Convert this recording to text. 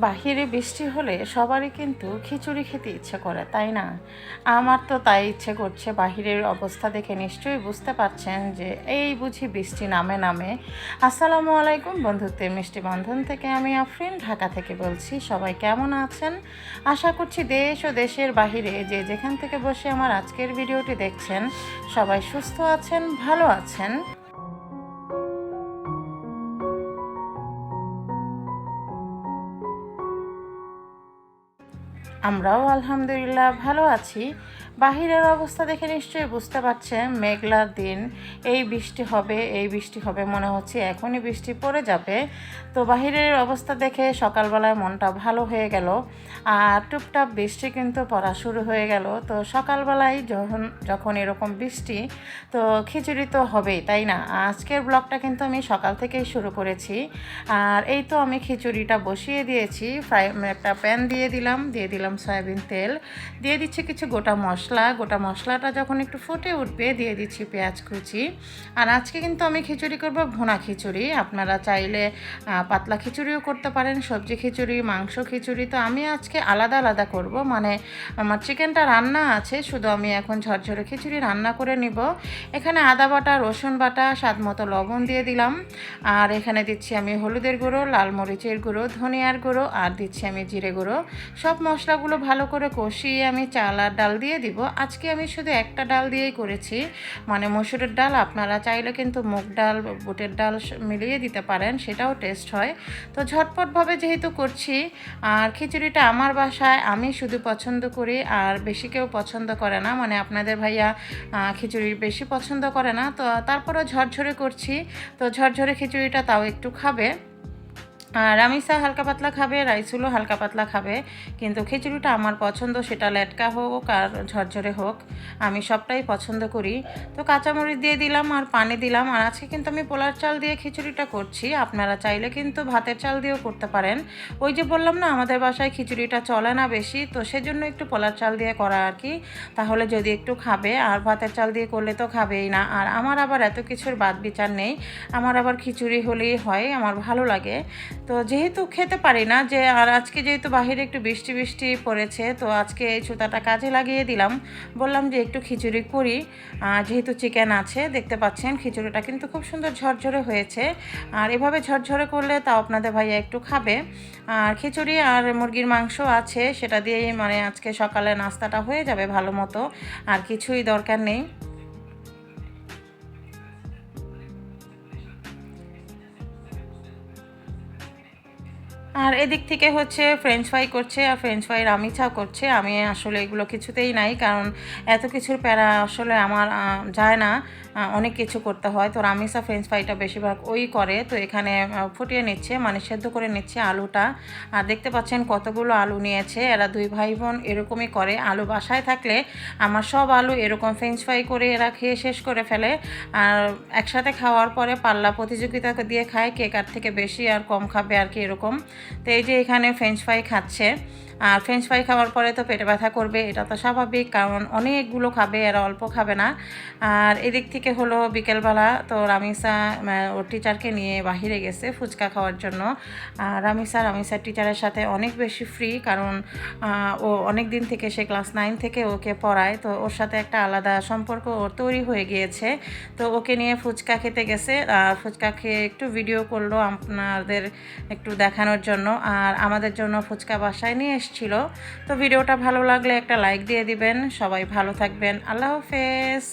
বাহিরে বৃষ্টি হলে সবারই কিন্তু খিচুড়ি খেতে ইচ্ছে করে, তাই না? আমার তো তাই ইচ্ছে করছে বাহিরের অবস্থা দেখে নিশ্চয়ই বুঝতে পারছেন যে এই বুঝি বৃষ্টি নামে নামে। আসসালামু আলাইকুম বন্ধুত্বের মিষ্টি বন্ধন থেকে আমি আফরিন, ঢাকা থেকে বলছি, সবাই কেমন আছেন? আশা করছি দেশ ও দেশের বাহিরে যে যেখান থেকে বসে আমার আজকের ভিডিওটি দেখছেন, সবাই সুস্থ আছেন, ভালো আছেন। আমরাও আলহামদুলিল্লাহ ভালো আছি। বাহিরের অবস্থা দেখে নিশ্চয়ই বুঝতে পারছেন মেঘলার দিন। এই বৃষ্টি হবে, এই বৃষ্টি হবে, মনে হচ্ছে এখনই বৃষ্টি পড়ে যাবে। তো বাহিরের অবস্থা দেখে সকালবেলায় মনটা ভালো হয়ে গেল। আর টুপটাপ বৃষ্টি কিন্তু পড়া শুরু হয়ে গেল। তো সকালবেলায় যখন যখন এরকম বৃষ্টি, তো খিচুড়ি তো হবেই, তাই না? আজকের ব্লগটা কিন্তু আমি সকাল থেকেই শুরু করেছি। আর এই তো আমি খিচুড়িটা বসিয়ে দিয়েছি, ফ্রাই একটা প্যান দিয়ে দিলাম দিয়ে দিলাম সয়াবিন তেল। দিয়ে দিচ্ছি কিছু গোটা মশলা। গোটা মশলাটা যখন একটু ফুটে উঠবে, দিয়ে দিচ্ছি পেঁয়াজ কুচি। আর আজকে কিন্তু আমি খিচুড়ি করব ভুনা খিচুড়ি। আপনারা চাইলে পাতলা খিচুড়িও করতে পারেন, সবজি খিচুড়ি, মাংস খিচুড়ি। তো আমি আজকে আলাদা আলাদা করব। মানে আমার চিকেনটা রান্না আছে, শুধু আমি এখন ঝরঝরে খিচুড়ি রান্না করে নিব। এখানে আদা বাটা, রসুন বাটা, স্বাদ মতো লবণ দিয়ে দিলাম। আর এখানে দিচ্ছি আমি হলুদের গুঁড়ো, লাল মরিচের গুঁড়ো, ধনিয়ার গুঁড়ো, আর দিচ্ছি আমি জিরে গুঁড়ো। সব মশলাগুলো ভালো করে কষিয়ে আমি চাল আর ডাল দিয়ে দিব আজকে আমি শুধু একটা ডাল দিয়েই করেছি। মানে মসুরের ডাল আপনারা চাইলে কিন্তু মুগ ডাল, বুটের ডাল মিলিয়ে দিতে পারেন, সেটাও টেস্ট হয়। তো ঝটপটভাবে যেহেতু করছি, আর খিচুড়িটা আমার বাসায়, আমি শুধু পছন্দ করি, আর বেশি কেউ পছন্দ করে না। মানে আপনাদের ভাইয়া খিচুড়ি বেশি পছন্দ করে না। তো তারপরেও ঝরঝরে করছি। তো ঝরঝরে খিচুড়িটা তাও একটু খাবে। রামিসা হালকা পাতলা খাবে, রাইসুলও হালকা পাতলা খাবে, কিন্তু খিচুড়িটা আমার পছন্দ, সেটা লেটকা হোক আর ঝরঝরে হোক, আমি সবটাই পছন্দ করি। তো কাঁচামরিচ দিয়ে দিলাম আর পানি দিলাম, আর আজকে কিন্তু আমি পোলার চাল দিয়ে খিচুড়িটা করছি, আপনারা চাইলে কিন্তু ভাতের চাল দিয়েও করতে পারেন। ওই যে বললাম না, আমাদের বাসায় খিচুড়িটা চলে না বেশি, তো সেজন্য একটু পোলার চাল দিয়ে করা আর কি। তাহলে যদি একটু খাবে, আর ভাতের চাল দিয়ে করলে তো খাবেই না, আর আমার আবার এত কিছুর বাদ বিচার নেই, আমার আবার খিচুড়ি হলেই হয়, আমার ভালো লাগে। তো যেহেতু খেতে পারি না, যে আর আজকে যেহেতু বাহিরে একটু বৃষ্টি বৃষ্টি পড়েছে, তো আজকে এই ছুতাটা কাজে লাগিয়ে দিলাম। বললাম যে একটু খিচুড়ি করি। যেহেতু চিকেন আছে, দেখতে পাচ্ছেন খিচুড়িটা কিন্তু খুব সুন্দর ঝরঝরে হয়েছে। আর এভাবে ঝরঝরে করলে তাও আপনাদের ভাইয়া একটু খাবে। আর খিচুড়ি আর মুরগির মাংস আছে, সেটা দিয়েই মানে আজকে সকালে নাস্তাটা হয়ে যাবে ভালো মতো। আর কিছুই দরকার নেই। আর এদিক থেকে হচ্ছে ফ্রেঞ্চ ফ্রাই করছে আর ফ্রেঞ্চ ফ্রাই রামিচা করছে। আমি আসলে এগুলো কিছুতেই নাই, কারণ এত কিছুর প্যারা আসলে আমার যায় না। অনেক কিছু করতে হয়। তো রামিসা ফ্রেঞ্চ ফ্রাইটা বেশিরভাগ ওই করে। তো এখানে ফুটিয়ে নিচ্ছে মানে সেদ্ধ করে নিচ্ছে আলুটা। আর দেখতে পাচ্ছেন কতগুলো আলু নিয়েছে। এরা দুই ভাই বোন এরকমই করে। আলু বাসায় থাকলে আমার সব আলু এরকম ফ্রেঞ্চ ফ্রাই করে এরা খেয়ে শেষ করে ফেলে। আর একসাথে খাওয়ার পরে পাল্লা প্রতিযোগিতা দিয়ে খায়। কে কার থেকে বেশি আর কম খাবে আর কি এরকম। তো এই যে এখানে ফ্রেঞ্চ ফ্রাই খাচ্ছে। আর ফ্রেঞ্চ ফ্রাই খাওয়ার পরে তো পেটে ব্যথা করবে, এটা তো স্বাভাবিক, কারণ অনেকগুলো খাবে, এরা অল্প খাবে না। আর এদিক থেকে হলো বিকেলবেলা তো রামিসা ওর টিচারকে নিয়ে বাহিরে গেছে ফুচকা খাওয়ার জন্য। আর রামিসা, রামিসার টিচারের সাথে অনেক বেশি ফ্রি কারণ ও অনেক দিন থেকে সে ক্লাস নাইন থেকে ওকে পড়ায়। তো ওর সাথে একটা আলাদা সম্পর্ক ওর তৈরি হয়ে গিয়েছে। তো ওকে নিয়ে ফুচকা খেতে গেছে, আর ফুচকা খেয়ে একটু ভিডিও করল আপনাদের একটু দেখানোর জন্য। আর আমাদের জন্য ফুচকা বাসায় নিয়ে এসেছিল তো ভিডিওটা ভালো লাগলে একটা লাইক দিয়ে দিবেন। সবাই ভালো থাকবেন। আল্লাহ হাফেজ।